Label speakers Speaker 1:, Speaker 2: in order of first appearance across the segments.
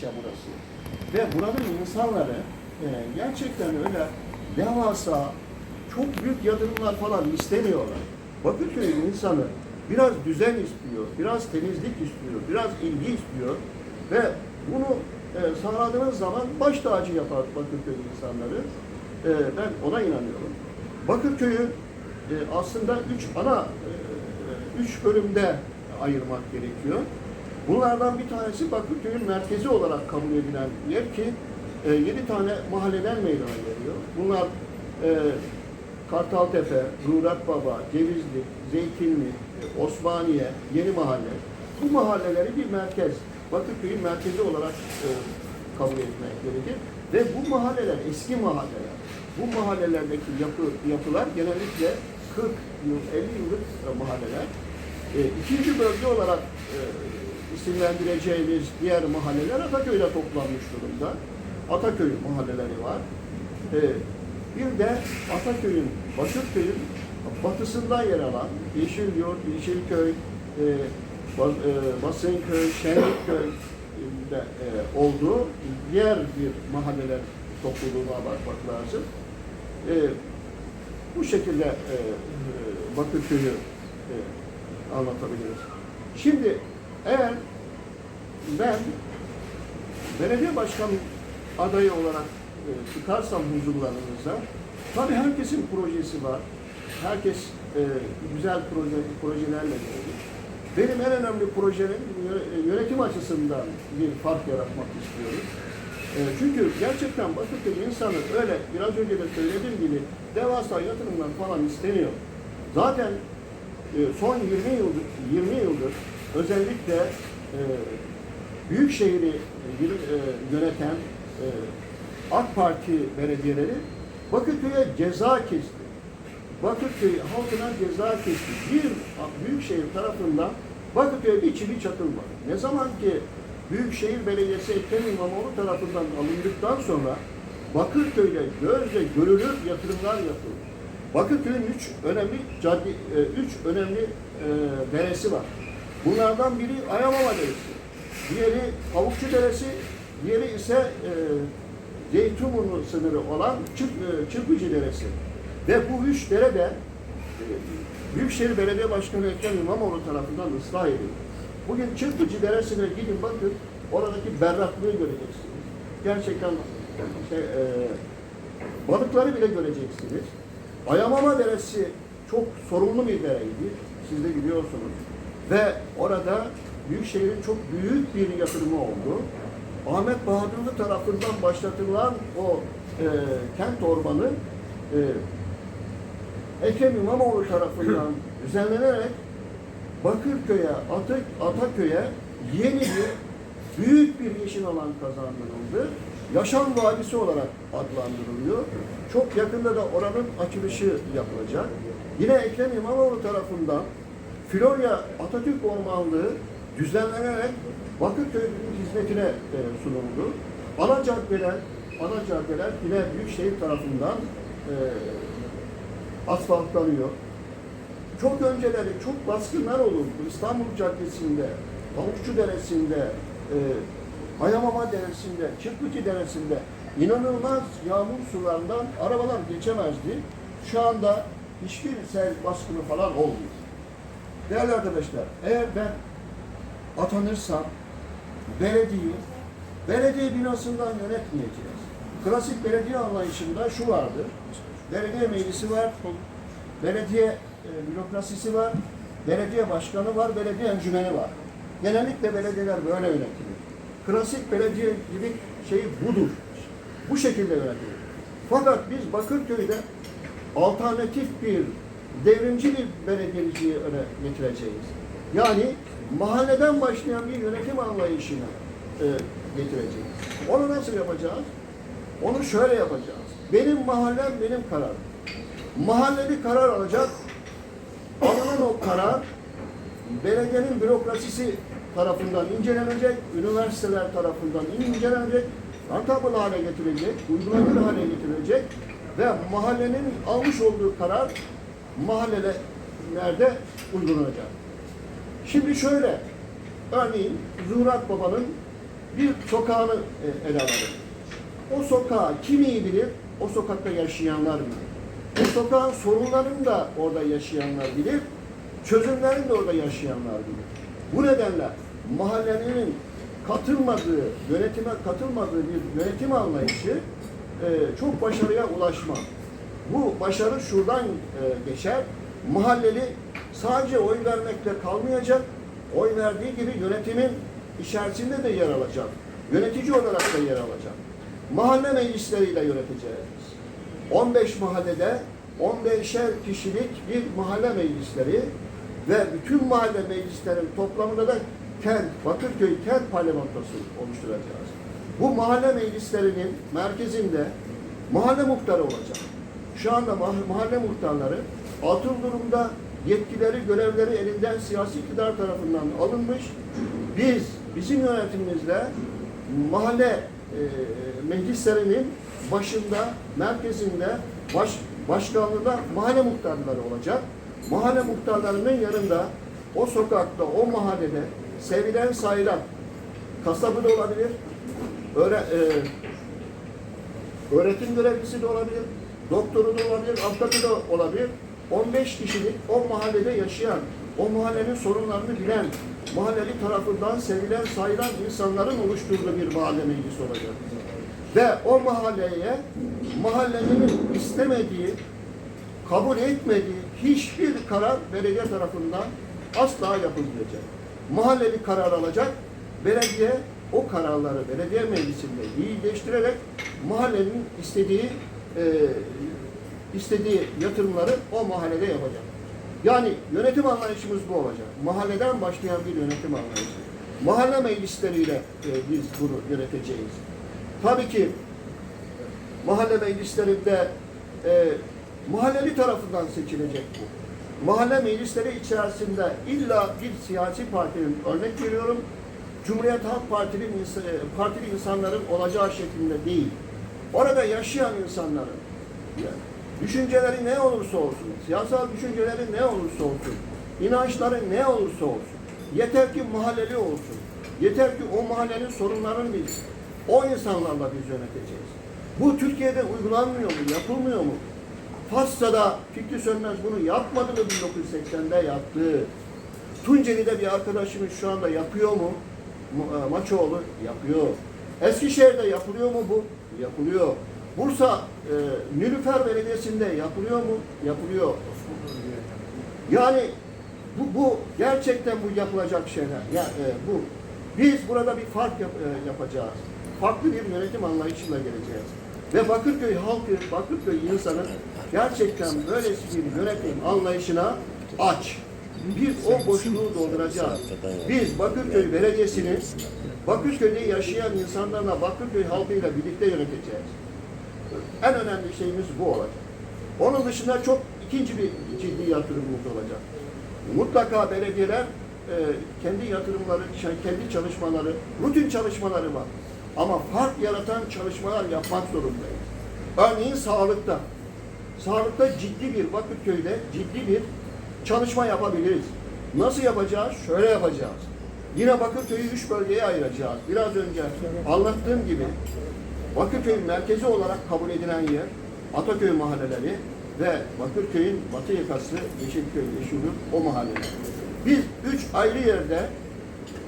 Speaker 1: ilçe burası. Ve buranın insanları e, gerçekten öyle devasa, çok büyük yatırımlar falan istemiyorlar. Bakırköy'ün insanı biraz düzen istiyor, biraz temizlik istiyor, biraz ilgi istiyor ve bunu e, sağladığınız zaman baş tacı yapar Bakırköy insanları. E, ben ona inanıyorum. Bakırköy'ü e, aslında üç ana e, üç bölümde ayırmak gerekiyor. Bunlardan bir tanesi Bakırköy'ün merkezi olarak kabul edilen yer ki e, yedi tane mahalleden meydana geliyor. Bunlar e, Kartaltepe, Rurat Baba, Cevizli, Zeytinli, e, Osmaniye, Yeni Mahalle. Bu mahalleleri bir merkez, Bakırköy'ün merkezi olarak e, kabul etmek gerekir. Ve bu mahalleler eski mahalleler. Bu mahallelerdeki yapı, yapılar genellikle 40 yıl, 50 yıllık mahalleler. E, ikinci bölge olarak e, isimlendireceğimiz diğer mahalleler Ataköy'de toplanmış durumda. Ataköy mahalleleri var. E, bir de Ataköy'ün, Bakırköy'ün batısında yer alan Yeşilyurt, Yeşilköy, e, Bas- e, Basınköy, Şenlikköy'de e, olduğu diğer bir mahalleler topluluğuna bakmak lazım. E, bu şekilde e, e, Bakırköy'ü e, anlatabiliriz. Şimdi eğer ben belediye başkanı adayı olarak e, çıkarsam huzurlarınıza, tabii herkesin projesi var. Herkes e, güzel proje, projelerle gelir. Benim en önemli projenin yö- yönetim açısından bir fark yaratmak istiyorum. E, çünkü gerçekten Bakırköy insanı öyle biraz önce de söylediğim gibi devasa yatırımlar falan istemiyor. Zaten e, son 20 yıldır 20 yıldır özellikle e, büyük şehri e, e, yöneten e, AK Parti belediyeleri Bakırköy'e ceza kesti. Bakırköy halkına ceza kesti. Bir büyükşehir tarafından Bakırköy'e bir çivi çakılmadı. Ne zaman ki Büyükşehir Belediyesi Ekrem İmamoğlu tarafından alındıktan sonra Bakırköy'de gözle görülür yatırımlar yapıldı. Bakırköy'ün üç önemli cadde, e, üç önemli e, deresi var. Bunlardan biri Ayamama Deresi, diğeri Kavukçu Deresi, diğeri ise e, Zeytinburnu sınırı olan Çırp, e, Çırpıcı Deresi. Ve bu üç dere de e, Büyükşehir Belediye Başkanı Ekrem İmamoğlu tarafından ıslah edildi. Bugün Çırpıcı Deresi'ne gidin bakın, oradaki berraklığı göreceksiniz. Gerçekten şey, e, balıkları bile göreceksiniz. Ayamama Deresi çok sorunlu bir dereydi. Siz de biliyorsunuz. Ve orada Büyükşehir'in çok büyük bir yatırımı oldu. Ahmet Bahadırlı tarafından başlatılan o e, kent ormanı e, Ekrem İmamoğlu tarafından düzenlenerek Bakırköy'e, Atak, Ataköy'e yeni bir büyük bir yeşil alan kazandırıldı. Yaşam Vadisi olarak adlandırılıyor. Çok yakında da oranın açılışı yapılacak. Yine Ekrem İmamoğlu tarafından Florya Atatürk Ormanlığı düzenlenerek Bakırköy'ün hizmetine e, sunuldu. Ana caddeler, ana caddeler yine Büyükşehir tarafından e, asfaltlanıyor. Çok önceleri çok baskınlar olurdu. İstanbul Caddesi'nde, Tavukçu Deresi'nde, e, Ayamama Deresi'nde, Çırpıcı Deresi'nde inanılmaz yağmur sularından arabalar geçemezdi. Şu anda hiçbir sel baskını falan olmuyor. Değerli arkadaşlar, eğer ben atanırsam belediyeyi belediye binasından yönetmeyeceğiz. Klasik belediye anlayışında şu vardır. Belediye meclisi var, belediye e, bürokrasisi var, belediye başkanı var, belediye encümeni var. Genellikle belediyeler böyle yönetilir. Klasik belediyecilik şeyi budur. Bu şekilde yönetilir. Fakat biz Bakırköy'de alternatif bir, devrimci bir belediyeciliği öne getireceğiz. Yani mahalleden başlayan bir yönetim anlayışını e, getireceğiz. Onu nasıl yapacağız? Onu şöyle yapacağız. Benim mahallem benim kararım. Mahalle bir karar alacak. Alınan o karar belediyenin bürokrasisi tarafından incelenecek, üniversiteler tarafından incelenecek, rentable hale getirecek, uygulanır hale getirecek ve mahallenin almış olduğu karar mahallelerde uygulanacak. Şimdi şöyle, örneğin Zuhrat Baba'nın bir sokağını e, ele alalım. O sokağı kim iyi bilir? O sokakta yaşayanlar bilir. O sokağın sorunlarını da orada yaşayanlar bilir. Çözümlerini de orada yaşayanlar bilir. Bu nedenle mahallenin katılmadığı, yönetime katılmadığı bir yönetim anlayışı e, çok başarıya ulaşmaz. Bu başarı şuradan e, geçer. Mahalleli sadece oy vermekle kalmayacak, oy verdiği gibi yönetimin içerisinde de yer alacak. Yönetici olarak da yer alacak. Mahalle meclisleriyle yöneteceğiz. 15 mahallede 15'er kişilik bir mahalle meclisleri ve bütün mahalle meclislerin toplamında da kent, Bakırköy kent parlamentosu oluşturacağız. Bu mahalle meclislerinin merkezinde mahalle muhtarı olacak. Şu anda mah- mahalle muhtarları atıl durumda yetkileri, görevleri elinden siyasi iktidar tarafından alınmış. Biz, bizim yönetimimizle mahalle e, meclislerinin başında, merkezinde, baş, başkanlığında mahalle muhtarları olacak. Mahalle muhtarlarının yanında o sokakta, o mahallede sevilen sayılan kasabı da olabilir, öğre, e, öğretim görevlisi de olabilir, doktoru da olabilir, avukatı da olabilir. 15 kişilik o mahallede yaşayan, o mahallenin sorunlarını bilen, mahalleli tarafından sevilen, sayılan insanların oluşturduğu bir mahalle meclisi olacak. Ve o mahalleye mahallenin istemediği, kabul etmediği hiçbir karar belediye tarafından asla yapılmayacak. Mahalleli karar alacak, belediye o kararları belediye meclisinde iyileştirerek mahallenin istediği e, istediği yatırımları o mahallede yapacak. Yani yönetim anlayışımız bu olacak. Mahalleden başlayan bir yönetim anlayışı. Mahalle meclisleriyle e, biz bunu yöneteceğiz. Tabii ki mahalle meclislerinde e, mahalleli tarafından seçilecek bu. Mahalle meclisleri içerisinde illa bir siyasi partinin örnek veriyorum Cumhuriyet Halk Partili, e, partili insanların olacağı şeklinde değil. Orada yaşayan insanların düşünceleri ne olursa olsun, siyasal düşünceleri ne olursa olsun, inançları ne olursa olsun, yeter ki mahalleli olsun, yeter ki o mahallenin sorunlarını bilsin. O insanlarla biz yöneteceğiz. Bu Türkiye'de uygulanmıyor mu, yapılmıyor mu? Fassa'da Fikri Sönmez bunu yapmadı mı 1980'de yaptı. Tunceli'de bir arkadaşımız şu anda yapıyor mu? Ma- Maçoğlu yapıyor. Eskişehir'de yapılıyor mu bu? Yapılıyor. Bursa e, Nilüfer Belediyesi'nde yapılıyor mu? Yapılıyor. Yani bu, bu gerçekten bu yapılacak şeyler. Ya e, bu biz burada bir fark yap- e, yapacağız. Farklı bir yönetim anlayışıyla geleceğiz. Ve Bakırköy halkı, Bakırköy insanı gerçekten böylesi bir yönetim anlayışına aç. Biz o boşluğu dolduracağız. Biz Bakırköy Belediyesi'ni Bakırköy'de yaşayan insanlarla Bakırköy halkıyla birlikte yöneteceğiz. En önemli şeyimiz bu olacak. Onun dışında çok ikinci bir ciddi yatırımımız olacak. Mutlaka belediyeler e, kendi yatırımları, şey, kendi çalışmaları, rutin çalışmaları var. Ama fark yaratan çalışmalar yapmak zorundayız. Örneğin sağlıkta. Sağlıkta ciddi bir Bakırköy'de ciddi bir çalışma yapabiliriz. Nasıl yapacağız? Şöyle yapacağız. Yine Bakırköy'ü üç bölgeye ayıracağız. Biraz önce anlattığım gibi Bakırköy'ün merkezi olarak kabul edilen yer Ataköy mahalleleri ve Bakırköy'ün batı yakası Yeşilköy, Yeşilyurt o mahalleler. Biz üç ayrı yerde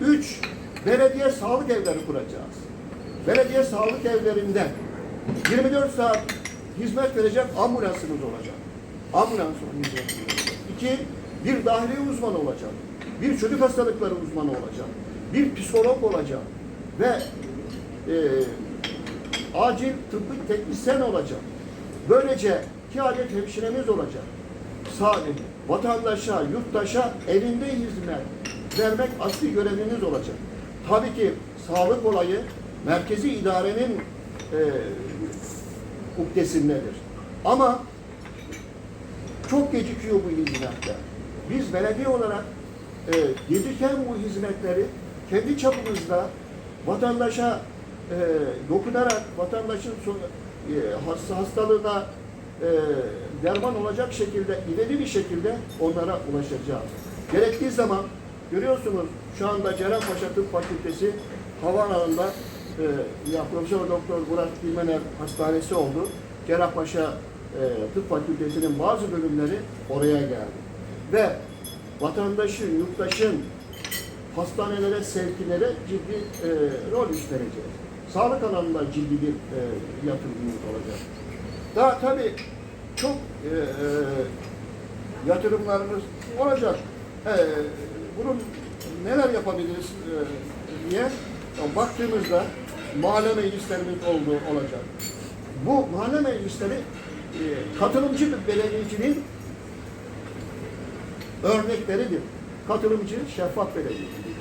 Speaker 1: üç belediye sağlık evleri kuracağız. Belediye sağlık evlerinde 24 saat hizmet verecek ambulansımız olacak. Ambulans hizmeti verecek. İki, bir dahiliye uzmanı olacak. Bir çocuk hastalıkları uzmanı olacak. Bir psikolog olacak. Ve e, acil tıbbi teknisyen olacak. Böylece iki adet hemşiremiz olacak. Sadece vatandaşa, yurttaşa evinde hizmet vermek asli göreviniz olacak. Tabii ki sağlık olayı merkezi idarenin e, ukdesindedir. Ama çok gecikiyor bu hizmetler. Biz belediye olarak e, gelirken bu hizmetleri kendi çapımızda vatandaşa e, dokunarak vatandaşın so- e, hasta, hastalığına e, derman olacak şekilde ileri bir şekilde onlara ulaşacağız. Gerektiği zaman görüyorsunuz şu anda Cerrahpaşa Tıp Fakültesi havaalanında e, ya Profesör Doktor Murat Bilmener Hastanesi oldu. Cerrahpaşa e, Tıp Fakültesi'nin bazı bölümleri oraya geldi. Ve vatandaşın, yurttaşın hastanelere, sevkilere ciddi e, rol üstleneceğiz. Sağlık alanında ciddi bir e, yatırımımız olacak. Daha tabii çok e, e, yatırımlarımız olacak. E, bunun neler yapabiliriz e, diye baktığımızda mahalle meclislerimiz olduğu olacak. Bu mahalle meclisleri e, katılımcı bir belediyeciliğin örnekleridir. Katılımcı, şeffaf belediyecilik.